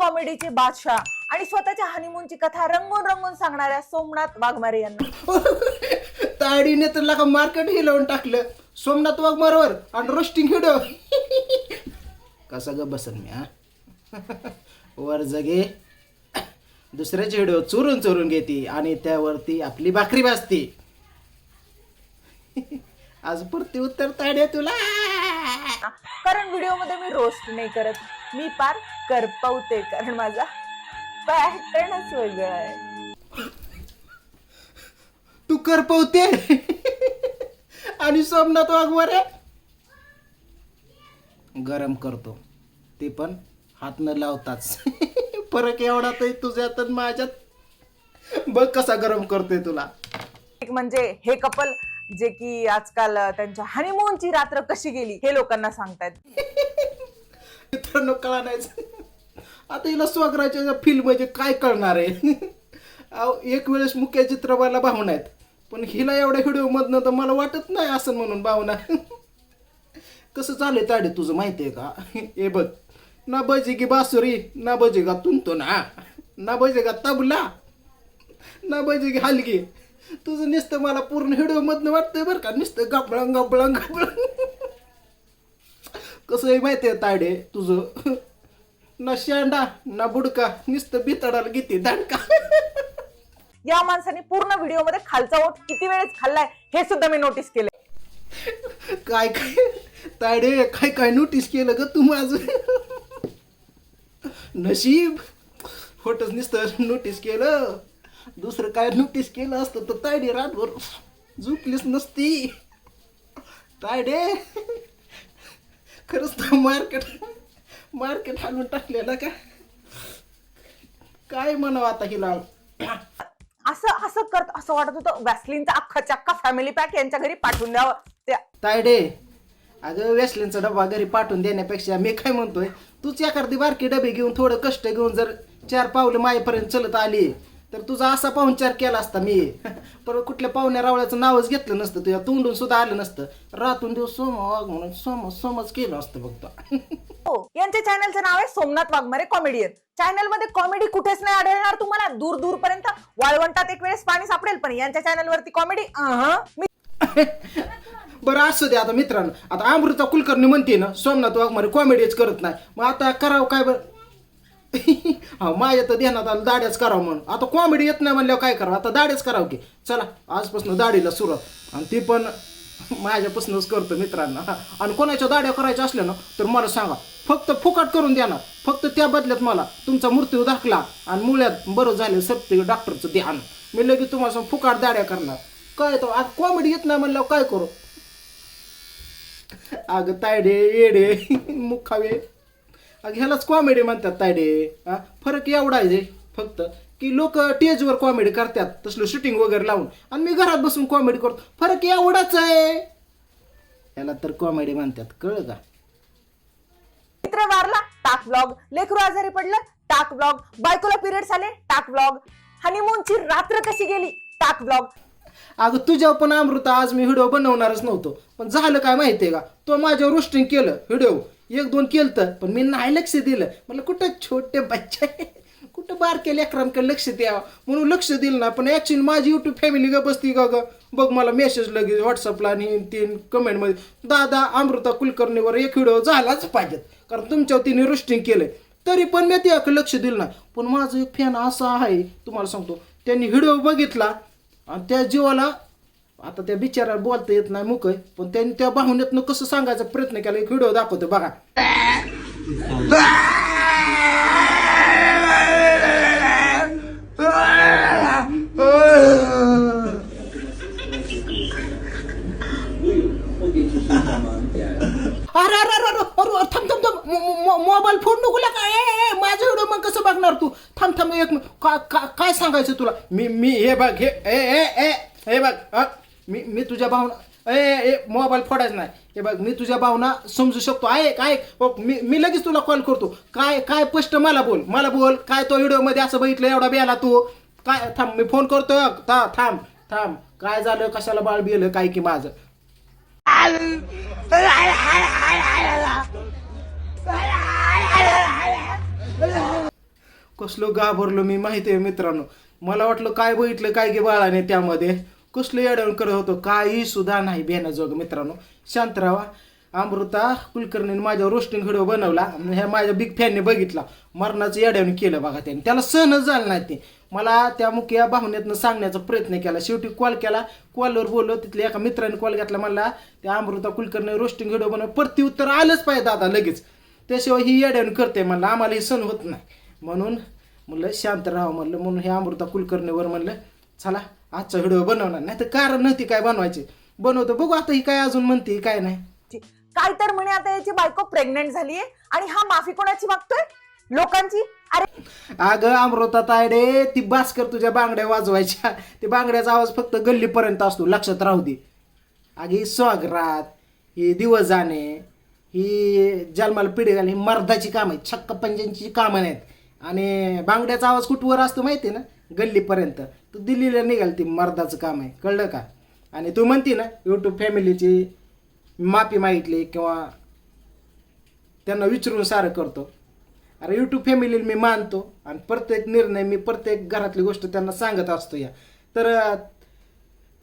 कॉमेडीचे बादशाह आणि स्वतःच्या हनीमूनची कथा रंगून रंगून सांगणाऱ्या सोमनाथ वाघमारे यांना. ताडीने तर लागा मार्केट हिलवून टाकलं? सोमनाथ वाघमारवर आणि रोस्टिंग हिडो. कसा ग बसन मी हा? वर जगे. दुसऱ्याचे हिडो चोरून चोरून घेते आणि त्यावरती आपली भाकरी भाजते. आज पुरती उत्तर ताड्या तुला. कारण व्हिडिओमध्ये मी रोस्ट नाही करत. मी पार करपवते कारण माझा पॅटर्नच वेगळा आहे. तू कर पवते आणि सोमनाथ वाघमारे? गरम करतो. ते पण हात न लावताच. फरक एवढा तर तुझ्यात माझ्यात. बघ कसा गरम करतोय तुला. एक म्हणजे हे कपल जे की आजकाल त्यांच्या हनीमूनची रात्र कशी गेली हे लोकांना सांगतायत. मित्रांनो कळा नाहीच आता हिला स्वागराच्या फील म्हणजे काय कळणार आहे? अहो, एक वेळेस मुख्य चित्रपटाला भावना आहेत. पण हिला एवढ्या व्हिडिओ मधनं तर मला वाटत नाही असं म्हणून भावना. कसं चालू ताडे तुझं माहिती आहे का? हे बघ. ना बजे की बासुरी ना बजे का तुंतो ना ना बजेगा तबला ना बजे की हलगी. तुझं नुसतं मला पूर्ण हिडिओमधनं वाटतंय बरं का नुसतं गबळंग गबळंग गबळंग. कसं आहे माहिती आहे ताडे? तुझं. ना शेंडा ना बुडका नुसतं बितडाला घेते दांडका. या माणसाने पूर्ण व्हिडिओमध्ये खालचा ओठ किती वेळेस खाल्लाय हे सुद्धा मी नोटीस केले काय काय? ताडे काय काय नोटीस केलं ग तू माझं? नशीब. फोटोच नुसतं नोटीस केलं. दुसरं काय नोटीस केलं असतं तर तायडे रातभर झुकलीच नसती. तायडे खरंच तर मार्केट मार्केट हालून टाकलेलं का? काय म्हणावं आता हिला असं असं करत असं वाटत होतं वॅसलिनचा अख्खा चक्का फॅमिली पॅक यांच्या घरी पाठवून द्यावं. त्या तायडे अगं वेसलींचा डबा घरी पाठवून देण्यापेक्षा मी काय म्हणतोय? तूच एखादी बारकी डबे घेऊन थोडं कष्ट घेऊन जर चार पावलं मायेपर्यंत चलत आली. तर तुझा असा पाहुणचार केला असता मी. पण कुठल्या पाहुण्या रावळ्याचं नावच घेतलं नसतं तुझ्या तोंडून सुद्धा आलं नसतं. रातून दिवस सोम वाघ म्हणून सोम सोमच केलं असतं बघतो हो यांच्या चॅनलचं नाव आहे सोमनाथ वाघमारे कॉमेडियन चॅनलमध्ये कॉमेडी कुठेच नाही आढळणार तुम्हाला. दूर दूर पर्यंत वाळवंटात एक वेळेस पाणी सापडेल पण यांच्या चॅनल वरती कॉमेडी मी बरं असू दे आता मित्रांनो. आता अमृता कुलकर्णी म्हणते ना सोमनाथ वाघमारे कॉमेडीच करत नाही. मग आता करावं काय बरं? हा माझ्या तर ध्यानात आलं दाड्याच करावं म्हणून. आता कॉमेडी येत नाही म्हणल्यावर काय करावं? आता दाड्याच करावं की? चला आजपासून दाढीला सुरुवात. आणि ती पण माझ्यापासूनच करतो मित्रांना. हा. आणि कोणाच्या दाड्या करायच्या असल्या ना तर मला सांगा. फक्त फुकट करून देणार फक्त त्या बदल्यात मला तुमचा मृत्यू दाखला आणि मुळ्यात बरं झालं सत्य डॉक्टरचं ध्यान. मी लगेच तुम्हाला सांग फुकाट दाड्या करणार. काय तो आता कॉमेडी येत नाही म्हणल्यावर काय करू? अगं तायडे येडे मुखावे. अग ह्यालाच कॉमेडी म्हणतात तायडे. फरक एवढा आहे जे फक्त की लोक टेजवर कॉमेडी करतात तसलं शूटिंग वगैरे लावून. आणि मी घरात बसून कॉमेडी करतो. फरक एवढाच आहे. याला तर कॉमेडी म्हणतात. कळ का? मित्र वारला टाक ब्लॉग लेकरू आजारी पडलं टाक ब्लॉग बायकोला पिरियड्स आले टाक ब्लॉग हनीमूनची रात्र कशी गेली टाक ब्लॉग अगं तुझ्यावर पण अमृता आज मी व्हिडिओ बनवणारच नव्हतो. पण झालं काय माहितीये का? तो माझ्यावर रोस्टिंग केलं व्हिडिओ. एक दोन केलं पण मी नाही लक्ष दिलं. मला कुठं छोटे बच्चे? कुठं बारके लेकरांकडे लक्ष द्यावं? म्हणून लक्ष दिलं ना पण ॲक्च्युली माझी युट्यूब फॅमिली ग बसती का ग. बघ मला मेसेज लगेच व्हॉट्सअपला आणि तीन कमेंटमध्ये दादा अमृता कुलकर्णीवर एक व्हिडिओ झालाच पाहिजेत कारण तुमच्यावर तिने रोस्टिंग केलं तरी पण मी त्याकडे लक्ष दिलं नाही. पण माझं एक फॅन असा आहे तुम्हाला सांगतो. त्यांनी व्हिडिओ बघितला आणि त्या जीवाला आता त्या बिचाराला बोलता येत नाही मुक पण त्यांनी त्या बाहुण्यातनं कसं सांगायचा प्रयत्न केला एक व्हिडिओ दाखवतो बघा. अरे अरे थांब थांब थांब. मो- मोबाईल फोन नको का ए माझं एवढं मग कसं बघणार तू? थांब थांब एक का- का- काय सांगायचं तुला? मी मी हे बघ हे ए ए ए हे बघ मी मी तुझ्या भावना ए ए मोबाईल फोडायचं नाही. हे बघ मी तुझ्या भावना समजू शकतो. आहे काय? बघ, मी मी लगेच तुला कॉल करतो. काय काय स्पष्ट मला बोल. मला बोल काय तो व्हिडिओमध्ये असं बघितलं एवढा बेला तू? काय थांब मी फोन करतो. थांब थांब. काय झालं? कशाला बाळ बिलं? काय की माझं? कसलो घाबरलो मी माहिती आहे मित्रांनो? मला वाटलं काय बघितलं काय गे बाळाने त्यामध्ये? कसलं येडवण करत होतो काही सुद्धा नाही बेनाजोग मित्रांनो. शांत राहा. अमृता कुलकर्णीने माझ्या रोस्टिंग व्हिडिओ बनवला ह्या माझ्या बिग फॅनने बघितला. मरणाचं येड्याने केलं बघा त्याने. त्याला सहनच झालं नाही ते. मला त्या मुख्या भावनेतनं सांगण्याचा प्रयत्न केला. शेवटी कॉल. केला कॉलवर बोललो तिथल्या एका मित्राने कॉल घेतला म्हणला त्या अमृता कुलकर्णी रोस्टिंग व्हिडिओ बनव प्रति उत्तर आलंच पाहिजे दादा लगेच. त्याशिवाय ही येड्याने करते म्हणलं आम्हाला हे सण होत नाही. म्हणून म्हणलं शांत राहावं म्हणलं. म्हणून हे अमृता कुलकर्णीवर म्हणलं चला आजचा व्हिडिओ बनवणार. नाही तर कारण नव्हती काय बनवायची. बनवतो बघू आता ही काय अजून म्हणते ही काय नाही. काय तर म्हणे आता याची बायको प्रेग्नेंट झालीये आणि हा माफी कोणाची मागतोय? लोकांची? अगं अमृता तायडे ती भास्कर तुझ्या बांगड्या वाजवायच्या. ते बांगड्याचा आवाज फक्त गल्लीपर्यंत असतो लक्षात राहू दे. अगे ही स्वागरात ही दिवस जाणे ही जन्माला पिढी घालणे ही मर्दाची कामं आहेत छक्क पंजांची कामं नाहीत. आणि बांगड्याचा आवाज कुठवर असतो माहिती आहे ना? गल्लीपर्यंत. तू दिल्लीला निघाल ती मर्दाचं काम आहे कळलं का? आणि तू म्हणती ना यूट्यूब फॅमिलीची माफी मागितली किंवा त्यांना विचारून सारं करतो. अरे यूट्यूब फॅमिलीला मी मानतो आणि प्रत्येक निर्णय मी प्रत्येक घरातली गोष्ट त्यांना सांगत असतो या. तर चौथं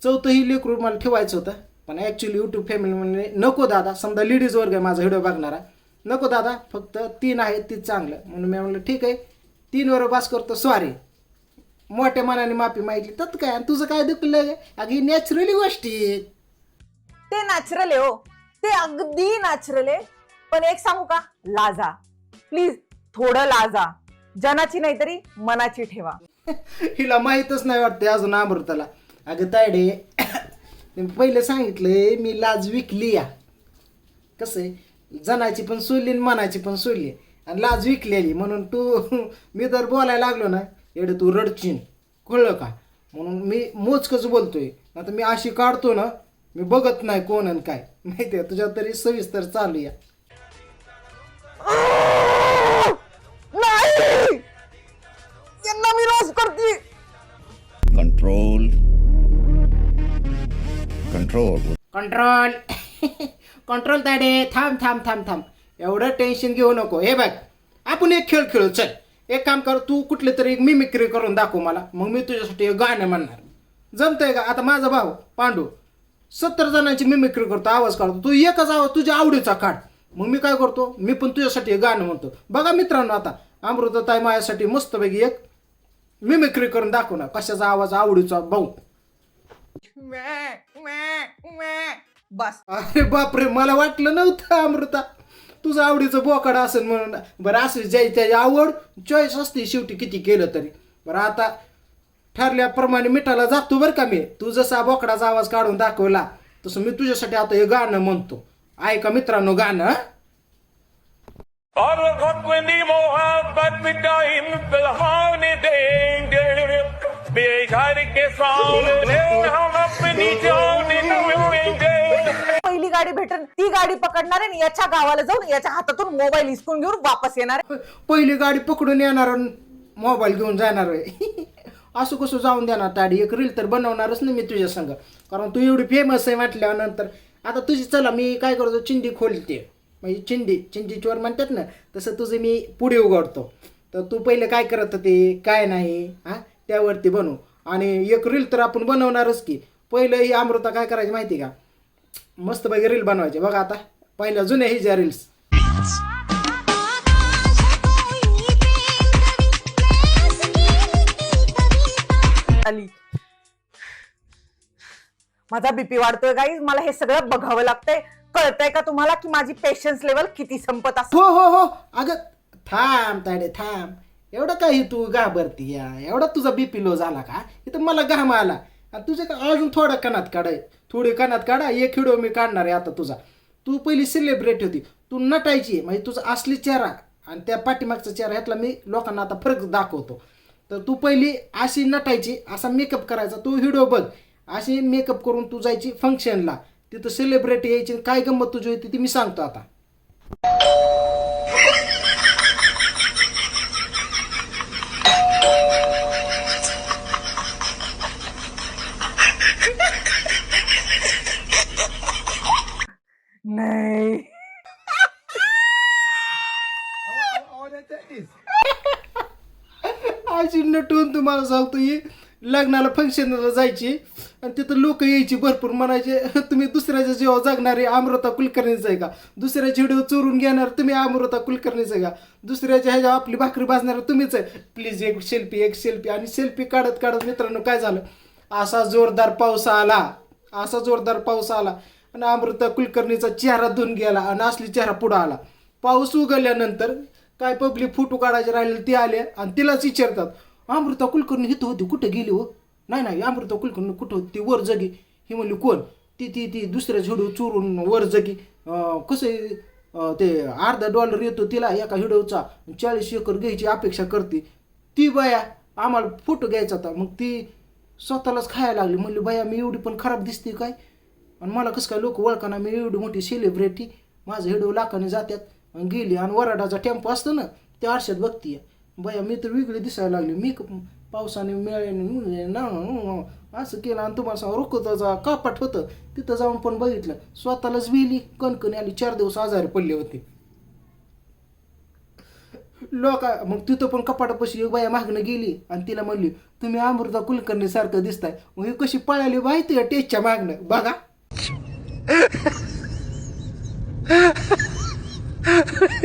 चौथंही लेकरू मला ठेवायचं होतं पण ॲक्च्युली यूट्यूब फॅमिली म्हणजे नको दादा समजा लेडीज वर्ग आहे माझा व्हिडिओ बघणारा. नको दादा फक्त तीन आहेत तीच चांगलं. म्हणून मी म्हणलं ठीक आहे तीनवर बास करतो सॉरी मोठ्या मनाने माफी मागितली तर काय आणि तुझं काय दुखलं अगदी ही नॅचरली गोष्टी ते नॅचरल आहे हो. ते अगदी नॅचरल आहे. पण एक सांगू का? लाजा. प्लीज थोडं लाजा. जनाची नाही तरी मनाची ठेवा. हिला माहीतच नाही वाटते अजून अमृताला अगं तायडे पहिले सांगितलंय मी लाज विकली या. कसं आहे? जनाची पण सोडली आणि मनाची पण सोडली. आणि लाज विकलेली. म्हणून तू मी तर बोलायला लागलो ना एड तू रडचीन. कळलं का? म्हणून मी मोजकच बोलतोय. आता मी अशी काढतो ना मी बघत नाही कोण आणि काय. माहिती आहे? तुझ्या तरी सविस्तर चालू या. Control. Control. Control control Tade. थांब थांब थांब थांब. एवढं टेन्शन घेऊ नको. हे बघ आपण एक खेळ खेळू. चल एक काम कर तू कुठले तरी एक मिमिक्री करून दाखव मला. मग मी तुझ्यासाठी एक गाणं म्हणणार. जमतंय का? आता माझा भाऊ पांडू सत्तर जणांची मिमिक्री करतो आवाज काढतो. तू एकच आवाज तुझ्या आवडीचा काढ. मग मी काय करतो? मी पण तुझ्यासाठी एक गाणं म्हणतो. बघा मित्रांनो आता अमृतताई माझ्यासाठी मस्तपैकी एक मिमिक्री करून दाखव ना कशाचा आवाज आवडीचा भाऊ. बस अरे बापरे मला वाटलं नव्हतं अमृता. तुझं आवडीचं बोकाड असेल म्हणून. बरं असं ज्याची त्याची आवड चॉईस असते शेवटी किती केलं तरी. बरं आता ठरल्याप्रमाणे मिठाला जातो बरं का मी. तू जसा बोकडाचा आवाज काढून दाखवला तसं मी तुझ्यासाठी आता हे गाणं म्हणतो. ऐका मित्रांनो गाणं और मोहब्बत टाइम बहाने देंगे। बेघर के सामने हम अपनी जान देंगे पहिली गाडी भेटन ती गाडी पकडणार आहे आणि याच्या गावाला जाऊन याच्या हातातून मोबाईल हिसकून घेऊन वापस येणार आहे. पहिली गाडी पकडून येणार आणि मोबाईल घेऊन जाणार आहे. असं कसं जाऊन देणार? ताडी एक रील तर बनवणारच नाही मी तुझ्या संग. कारण तू एवढी फेमस आहे म्हटल्यानंतर. आता तुझी चला मी काय करतो? चिंडी खोलते. म्हणजे चिंडी चिंडी चोर म्हणतात ना तसं तुझं मी पुढे उघडतो. तर तू पहिलं काय करत होते काय नाही हां? त्यावरती बनवू. आणि एक रील तर आपण बनवणारच की. पहिलं ही अमृता काय करायची माहिती का? मस्तपैकी रील बनवायचे. बघा आता पहिल्या जुन्या हिच्या रील्स आली माझा बीपी वाढतोय गाई मला हे सगळं बघावं लागतंय. कळतंय का तुम्हाला की माझी पेशन्स लेवल किती संपत असतो? हो हो हो. अगं थांब ताडे थांब. एवढं काही तू घाबरती या? एवढा तुझा बीपी लो झाला का? इथं मला घाम आला. आणि तुझ्या का अजून थोडा कणात काढाय थोडी कणात काढा एक हिडो मी काढणार आहे आता तुझा. तू पहिली सेलिब्रेट होती. तू नटायची म्हणजे तुझा असली चेहरा आणि त्या पाठीमागचा चेहरा ह्यातला मी लोकांना आता फरक दाखवतो. तर तू पहिली अशी नटायची असा मेकअप करायचा तू व्हिडिओ बघ. अशी मेकअप करून तू जायची फंक्शनला तिथं सेलिब्रिटी यायची आणि काय गंमत तुझी होती ती मी सांगतो आता. नाही. अशी नटून तुम्हाला सांगतो लग्नाला फंक्शनला जायची. आणि तिथं लोक यायची भरपूर म्हणायचे तुम्ही दुसऱ्याच्या जीवा जगणारे अमृता कुलकर्णीचं आहे का? दुसऱ्याची व्हिडिओ चोरून घेणार तुम्ही अमृता कुलकर्णीचं आहे का? दुसऱ्याच्या ह्याच्या आपली भाकरी भाजणार तुम्हीच आहे. प्लीज एक सेल्फी एक सेल्फी आणि सेल्फी काढत काढत मित्रांनो काय झालं? असा जोरदार पाऊस आला. असा जोरदार पाऊस आला. आणि अमृता कुलकर्णीचा चेहरा धुवून गेला आणि असली चेहरा पुढं आला. पाऊस उगवल्यानंतर काय पब्लिक फोटो काढायचे राहिले ते आले आणि तिलाच विचारतात अमृता कुलकर्णी इथं होती कुठं गेली हो? नाही नाही अमृता कुलकर्णी कुठं होती? ती वर जगी. ही म्हणली कोण? ती ती ती दुसऱ्या झिडू चोरून वर जगी. कसं ते अर्धा डॉलर येतो तिला एका हिडोचा. चाळीस एकर घ्यायची अपेक्षा करते. ती बाया आम्हाला फोटो घ्यायचा होता. मग ती स्वतःलाच खायला लागली. म्हणली बाया मी एवढी पण खराब दिसते काय? आणि मला कसं काय लोक ओळखाना मी एवढी मोठी सेलिब्रिटी माझं हिडो लाखाने जात्यात. आणि गेली. आणि वराडाचा टेम्पो असतो ना त्या आरशात बघतीय. बाया मी तर वेगळी दिसायला लागली. मी पावसाने मिळाल्याने ना हो, हो. असं केलं आणि तुम्हाला सांग रोखताचा कापाट होतं. तिथं जाऊन पण बघितलं. स्वतःलाच विली कणकणी आली चार दिवस आजारी पडले होते. लोक मग तिथं पण कपाटापाशी एक बाया मागणं गेली आणि तिला म्हणली तुम्ही अमृता कुलकर्णी सारखं दिसताय. मग ही कशी पळाली माहिती टेस्टच्या मागणं बघा.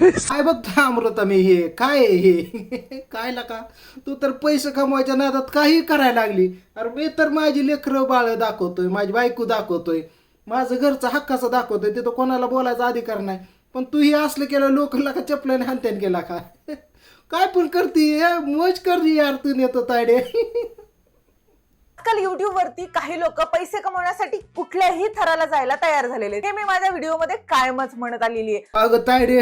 काय बघता अमृता मी हे काय हे? काय का तू तर पैसे कमवायच्या नादात काही करायला लागली. अरे मी तर माझी लेकरं बाळ दाखवतोय माझी बायको दाखवतोय. माझं घरचं हक्काचं दाखवतोय तिथं कोणाला बोलायचा अधिकार नाही. पण तू हे असलं केलं लोकांना का चपल्याने हानत्यान गेला का? काय पण करते मोज करते यार तू नेतो तायडे. आजकाल युट्यूब वरती काही लोक पैसे कमवण्यासाठी कुठल्याही थराला जायला तयार झालेले. हे मी माझ्या व्हिडिओमध्ये कायमच म्हणत आलेली आहे. अगं तायडे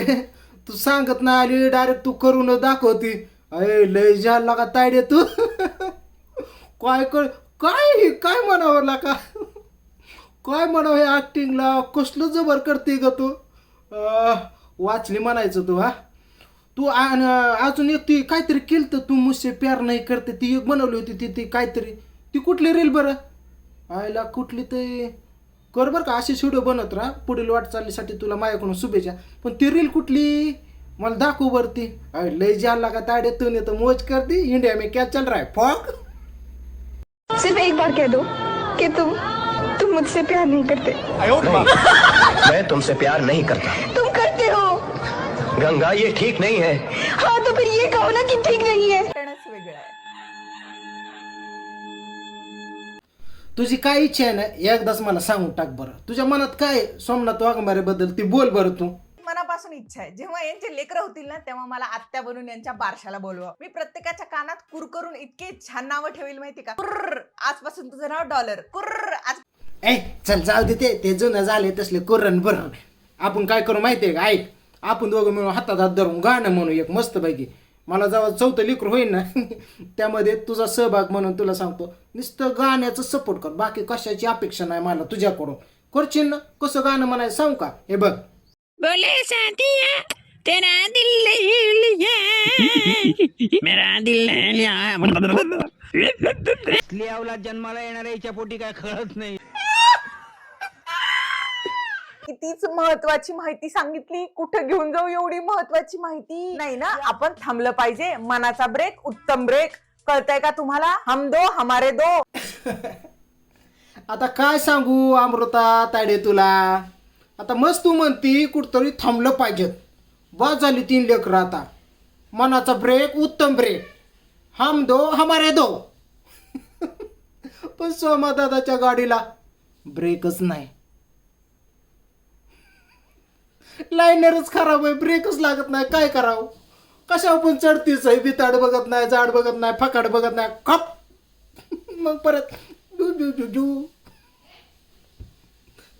तू सांगत नाही आली डायरेक्ट तू करून दाखवती. अरे लय झाला का तायडे तू? काय कर काय काय म्हणावं लाका? काय म्हणावं हे ॲक्टिंगला कसलं जबर करते ग तू? वाचली म्हणायचं तू हा? तू अजून एक ती काहीतरी केलं तर तू मुसे प्यार नाही करते ती एक बनवली होती ती ती काहीतरी. ती कुठली रील बरं? आयला कुठली ते कर बरं का अशी व्हिडिओ बनत राहा. पुढील वाटचालीसाठी तुला माझ्याकडून शुभेच्छा. पण ती रील कुठली? मला दाखव वरती अय लय जाला का ताडे तू नाही तर मोज करती. इंडिया में क्या चल रहा है? फॉक सिर्फ एक बार कह दो कि तुम तुम मुझसे प्यार नहीं करते। मैं तुमसे प्यार नहीं करता। तुम करते हो। गंगा ये ठीक नहीं है। हाँ तो फिर ये कहो ना कि ठीक नहीं है। वेगळं आहे. तुझी काय इच्छा आहे ना एकदाच मला सांगून टाक बरं. तुझ्या मनात काय आहे? सोमनाथ वाघमारेबद्दल ती बोल बरं तू. मनापासून इच्छा आहे. जेव्हा यांचे लेकरं होतील ना तेव्हा मला आत्या बनून यांच्या बारशाला बोलवा. मी प्रत्येकाच्या कानात कुर करून इतके छान नावं ठेवेल माहिती का? कुर्र. आजपासून तुझं नाव डॉलर. कुर्र. आज ए चल जाऊ दे ते. ते जुनं झाले तसले कुरण बर आपण काय करू माहितीये का? ऐक. आपण दोघं मिळून हातात हात धरून गाणं म्हणू एक मस्त पैकी मला जेव्हा चौथं लेकरू होईल ना त्यामध्ये तुझा सहभाग म्हणून तुला सांगतो नुसतं गाण्याचं सपोर्ट कर. बाकी कशाची अपेक्षा नाही मला तुझ्याकडून. करशील ना? कसं गाणं म्हणायचं सांगू का? हे बघ. बोले साथिया तेरा दिल ले लिया मेरा दिल ले लिया जन्माला येणाऱ्या याच्या पोटी काय कळत नाही. कितीच महत्वाची माहिती सांगितली कुठं घेऊन जाऊ एवढी महत्वाची माहिती? नाही ना आपण थांबलं पाहिजे मनाचा ब्रेक उत्तम ब्रेक कळतंय का तुम्हाला? हम दो हमारे दो. आता काय सांगू अमृता ताडे तुला? आता मस्त तू म्हणती कुठतरी थांबलं पाहिजे बस झाली तीन लेकरं आता. मनाचा ब्रेक उत्तम ब्रेक हम दो हमारे दो. पण सोमा दादाच्या गाडीला ब्रेकच नाही. लायनरच खराब आहे ब्रेकच लागत नाही काय करावं? कशावर पण चढतीच आहे बिताड बघत नाही जाड बघत नाही फकाड बघत नाही खप! मग परत जू जू जू जू.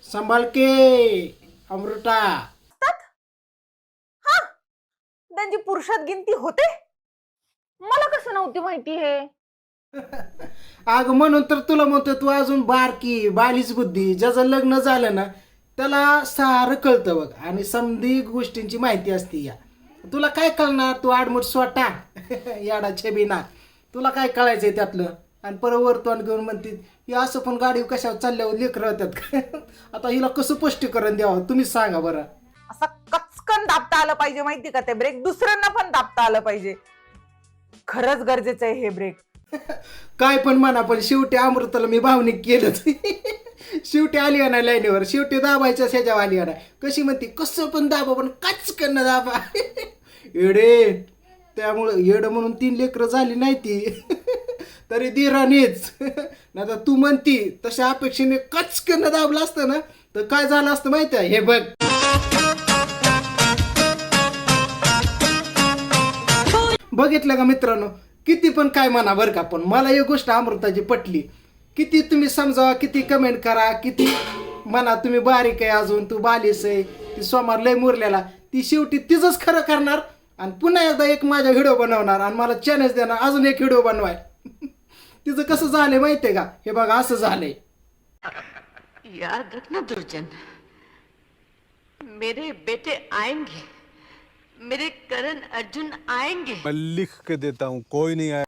संभाल के अमृता. हा? त्यांची पुरुषात गिनती होते? मला कसं नव्हती माहिती हे? अग म्हणून तर तुला म्हणतो तू अजून बारकी बालीच बुद्धी. ज्याचं लग्न झालं ना त्याला सारं कळतं बघ. आणि समधी गोष्टींची माहिती असते या. तुला काय कळणार? तू आडमुठ स्वटा याडा छेबीना. तुला काय कळायचंय त्यातलं? आणि परवर्तन घेऊन म्हणते ही असं पण गाडी कशावर चालल्यावर लेकरं होत्यात आता हिला कसं स्पष्टीकरण द्यावं? तुम्हीच सांगा बरं. असा कच पटकन दाबता आलं पाहिजे माहिती का ते ब्रेक दुसऱ्यांना पण दाबता आलं पाहिजे. खरंच गरजेचं आहे हे ब्रेक काय पण म्हणा पण शेवटी अमृताला मी भावनिक केलंच. शेवटी आली ना लाईनीवर? शेवटी दाबायच्या शेजाव आली ना कशी म्हणती कसं पण दाबा पण कचकन दाबा. एडे त्यामुळं येड म्हणून तीन लेकरं झाली नाही ती. तरी दिराणीच नाही तू म्हणती तशा अपेक्षेने कचकन दाबलं असतं ना तर काय झालं असतं माहिती आहे? हे बघ. बघितलं का मित्रांनो? किती पण काय म्हणा बरं का पण मला एक गोष्ट अमृताची पटली. किती तुम्ही समजावा किती कमेंट करा किती म्हणा तुम्ही बारीक आहे अजून तू बालिस आहे ती सोमार लय मुरलेला. ती शेवटी तिचंच खरं करणार आणि पुन्हा एकदा एक माझा व्हिडिओ बनवणार आणि मला चॅलेंज देणार अजून एक व्हिडिओ बनवाय. तिचं कसं झालंय माहितीये का? हे बघा असं झालंय. याद रखना दुर्जन. मेरे बेटे आएंगे. मेरे करण अर्जुन आएंगे. मैं लिख के देता हूँ कोई नहीं आया।